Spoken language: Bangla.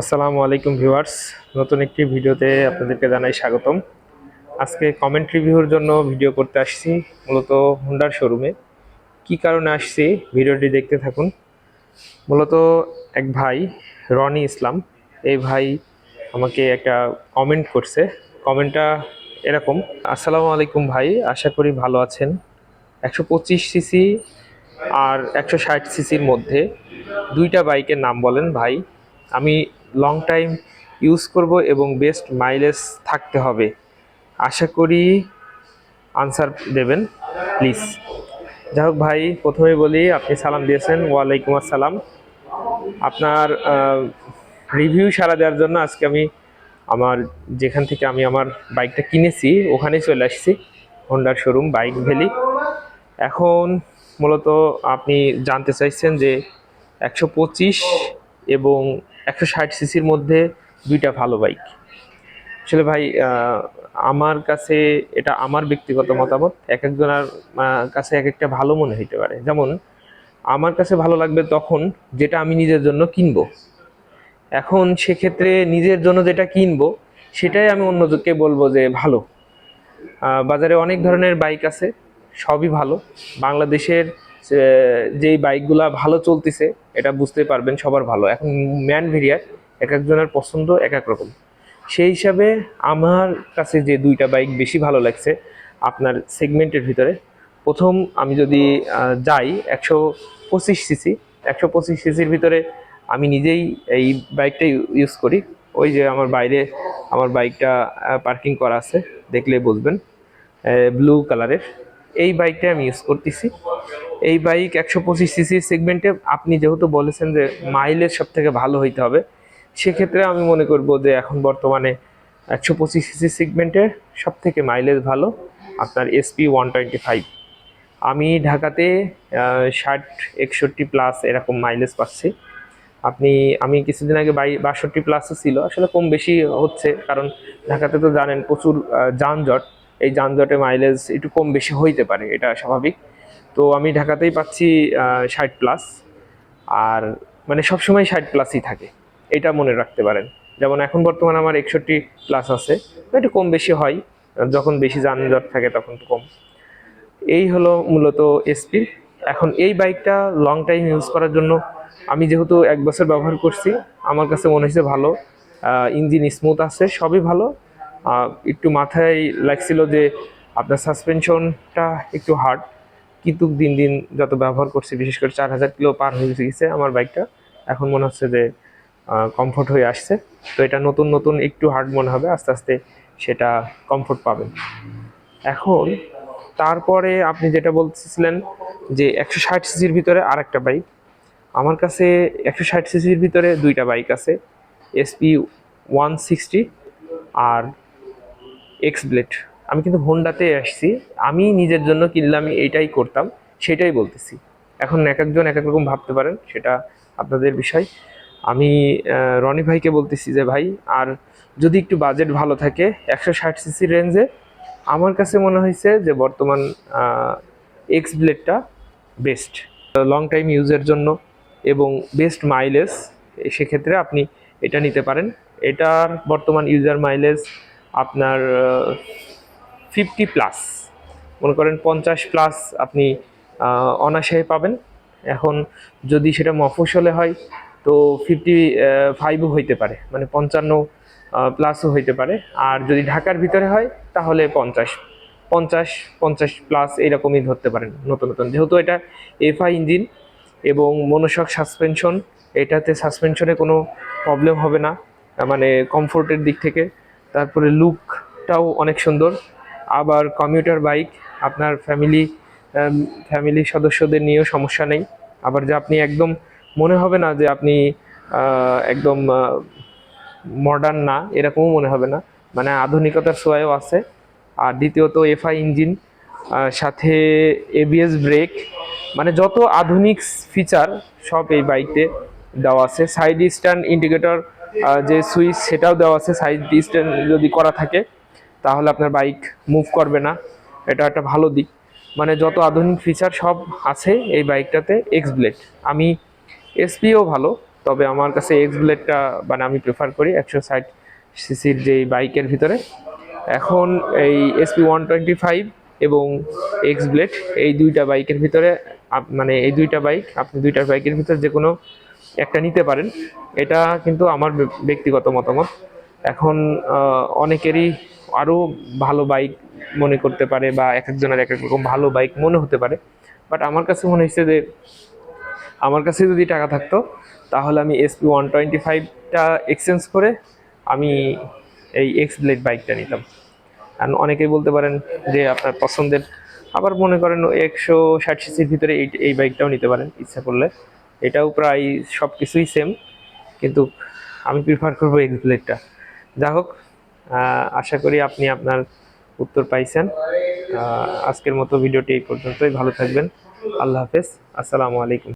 আসসালামু আলাইকুম ভিউয়ার্স, নতুন একটি ভিডিওতে আপনাদেরকে জানাই স্বাগতম। আজকে কমেন্ট রিভিউর জন্য ভিডিও করতে আসছি, মূলত হুন্ডার শোরুমে কি কারণে আসছি, ভিডিওটি দেখতে থাকুন। মূলত এক ভাই, রনি ইসলাম, এই ভাই আমাকে একটা কমেন্ট করছে। কমেন্টটা এরকম, আসসালামু আলাইকুম ভাই, আশা করি ভালো আছেন। একশো পঁচিশ সিসি আর একশো ষাট সিসির মধ্যে দুইটা বাইকের নাম বলেন ভাই। আমি লং টাইম ইউজ করব এবং বেস্ট মাইলেজ থাকতে হবে। আশা করি আনসার দেবেন প্লিজ যাই হোক ভাই, প্রথমে বলি, আপনি সালাম দিয়েছেন, ওয়ালাইকুম আসসালাম। আপনার রিভিউ সারা দেওয়ার জন্য আজকে আমি আমার, যেখান থেকে আমি আমার বাইকটা কিনেছি, ওখানেই চলে আসছি হোন্ডার শোরুম বাইক ভ্যালি এখন মূলত আপনি জানতে চাইছেন যে একশো পঁচিশ এবং একশো ষাট সিসির মধ্যে দুইটা ভালো বাইক। আসলে ভাই আমার কাছে এটা আমার ব্যক্তিগত মতামত। এক একজনের কাছে এক একটা ভালো মনে হইতে পারে। যেমন, আমার কাছে ভালো লাগবে তখন যেটা আমি নিজের জন্য কিনবো। এখন সেক্ষেত্রে নিজের জন্য যেটা কিনবো, সেটাই আমি অন্যকে বলব যে ভালো। বাজারে অনেক ধরনের বাইক আছে, সবই ভালো। বাংলাদেশের যেই বাইকগুলা ভালো চলতেছে, এটা বুঝতে পারবেন সবার ভালো। এখন ম্যান ভেরিয়ার, এক একজনের পছন্দ, এক এক রকম। সেই হিসাবে আমার কাছে যে দুইটা বাইক বেশি ভালো লাগছে, আপনার সেগমেন্টের ভিতরে, প্রথম আমি যদি যাই একশো পঁচিশ সিসি, একশো পঁচিশ সিসির ভিতরে আমি নিজেই এই বাইকটা ইউজ করি। ওই যে আমার বাইরে, আমার বাইকটা পার্কিং করা আছে, দেখলে বুঝবেন। ব্লু কালারের। এই বাইকটা আমি ইউজ করতেছি। এই বাইক একশো পঁচিশ সিসি সেগমেন্টে আপনি যেহেতু বলেছেন যে মাইলেজ সব থেকে ভালো হইতে হবে, সেক্ষেত্রে আমি মনে করব যে এখন বর্তমানে একশো পঁচিশ সিসি সেগমেন্টের সব থেকে মাইলেজ ভালো, আপনার এসপি ওয়ান টোয়েন্টি ফাইভ আমি ঢাকাতে ষাট, একষট্টি প্লাস এরকম মাইলেজ পাচ্ছি। আপনি, আমি কিছুদিন আগে বাই, বাষট্টি প্লাসও ছিল, আসলে কম বেশি হচ্ছে, কারণ ঢাকাতে তো জানেন প্রচুর যানজট। এই যানজটে মাইলেজ একটু কম বেশি হইতে পারে, এটা স্বাভাবিক। তো আমি ঢাকাতেই পাচ্ছি ষাট প্লাস আর মানে সবসময় ষাট প্লাসই থাকে, এটা মনে রাখতে পারেন। যেমন এখন বর্তমানে আমার একষট্টি প্লাস আছে একটু কম বেশি হয়, যখন বেশি যানজট থাকে তখন কম। এই হলো মূলত এসপি এখন এই বাইকটা লং টাইম ইউজ করার জন্য আমি যেহেতু এক বছর ব্যবহার করছি, আমার কাছে মনে হয়েছে ভালো ইঞ্জিন স্মুথ আছে, সবই ভালো একটু মাথায় লাগছিল যে আপনার সাসপেনশনটা একটু হার্ড কিন্তু দিন দিন যত ব্যবহার করছি, বিশেষ করে চার হাজার কিলো পার হয়ে গেছে আমার বাইকটা এখন মনে হচ্ছে যে কমফোর্ট হয়ে আসছে। তো এটা নতুন নতুন একটু হার্ড মনে হবে, আস্তে আস্তে সেটা কমফোর্ট পাবেন। এখন তারপরে আপনি যেটা বলতেছিলেন যে একশো ষাট সিসির ভিতরে আর একটা বাইক আমার কাছে একশো ষাট সিসির ভিতরে দুইটা বাইক আছে এসপি ওয়ান সিক্সটি আর এক্স ব্লেড আমি কিন্তু হোন্ডাতে আসছি। আমি নিজের জন্য কিনলে আমি এইটাই করতাম, সেটাই বলতেছি। এখন এক একজন এক এক রকম ভাবতে পারেন, সেটা আপনাদের বিষয়। আমি রনি ভাইকে বলতেছি যে, ভাই, আর যদি একটু বাজেট ভালো থাকে, একশো ষাট সিসির রেঞ্জে আমার কাছে মনে হয়েছে যে, বর্তমান এক্স ব্লেডটা বেস্ট লং টাইম ইউজের জন্য এবং বেস্ট মাইলেজ সেক্ষেত্রে আপনি এটা নিতে পারেন। এটার বর্তমান ইউজার মাইলেজ আপনার ফিফটি প্লাস মনে করেন পঞ্চাশ প্লাস আপনি অনায়াসে পাবেন। এখন যদি সেটা মফসলে হয়, তো ফিফটি ফাইভও হইতে পারে। মানে পঞ্চান্ন প্লাসও হইতে পারে। আর যদি ঢাকার ভিতরে হয়, তাহলে পঞ্চাশ পঞ্চাশ পঞ্চাশ প্লাস এরকমই ধরতে পারেন নতুন নতুন। যেহেতু এটা এফআই ইঞ্জিন এবং মনোশক সাসপেনশন এটাতে সাসপেনশনে কোনো প্রবলেম হবে না। মানে কমফোর্টের দিক থেকে তারপরে লুকটাও অনেক সুন্দর। আবার কমিউটার বাইক আপনার ফ্যামিলি ফ্যামিলি সদস্যদের নিয়েও সমস্যা নেই। আবার যে আপনি একদম, মনে হবে না যে আপনি একদম মডার্ন না, এরকমও মনে হবে না। মানে আধুনিকতার ছোঁয়াও আছে। আর দ্বিতীয়ত এফআই ইঞ্জিন সাথে এবিএস ব্রেক মানে যত আধুনিক ফিচার সব এই বাইকে দেওয়া আছে। সাইড স্ট্যান্ড ইন্ডিকেটর যে সুইচ সেটাও দেওয়া আছে সাইড ডিস্টেন্স যদি করা থাকে, তাহলে আপনার বাইক মুভ করবে না। এটা একটা ভালো দিক। মানে যত আধুনিক ফিচার সব আছে এই বাইকটাতে এক্স ব্লেড আমি এসপিও ভালো, তবে আমার কাছে এক্স ব্লেডটা মানে আমি প্রেফার করি একশো ষাট সিসির যে বাইকের ভিতরে। এখন এই এসপি ওয়ান টোয়েন্টি ফাইভ এবং এক্স ব্লেড এই দুইটা বাইকের ভিতরে মানে এই দুইটা বাইক আপনি দুইটা বাইকের ভিতরে যে কোনো একটা নিতে পারেন। এটা কিন্তু আমার ব্যক্তিগত মতামত। এখন অনেকেরই আরও ভালো বাইক মনে করতে পারে বা এক একজনের এক এক রকম ভালো বাইক মনে হতে পারে। বাট আমার কাছে মনে হচ্ছে যে, আমার কাছে যদি টাকা থাকতো, তাহলে আমি এসপি ওয়ান টোয়েন্টি ফাইভটা এক্সচেঞ্জ করে আমি এই এক্স ব্লেড বাইকটা নিতাম। আর অনেকেই বলতে পারেন যে, আপনার পছন্দের। আবার মনে করেন একশো ষাট সিসির ভিতরে এই এই বাইকটাও নিতে পারেন, ইচ্ছা করলে। এটাও প্রায় সব কিছুই সেম কিন্তু আমি প্রিফার করব এক্স ব্লেডটা যা হোক আশা করি আপনি আপনার উত্তর পাইছেন। আজকের মতো ভিডিওটি এই পর্যন্তই। ভালো থাকবেন। আল্লাহ হাফেজ। আসসালামু আলাইকুম।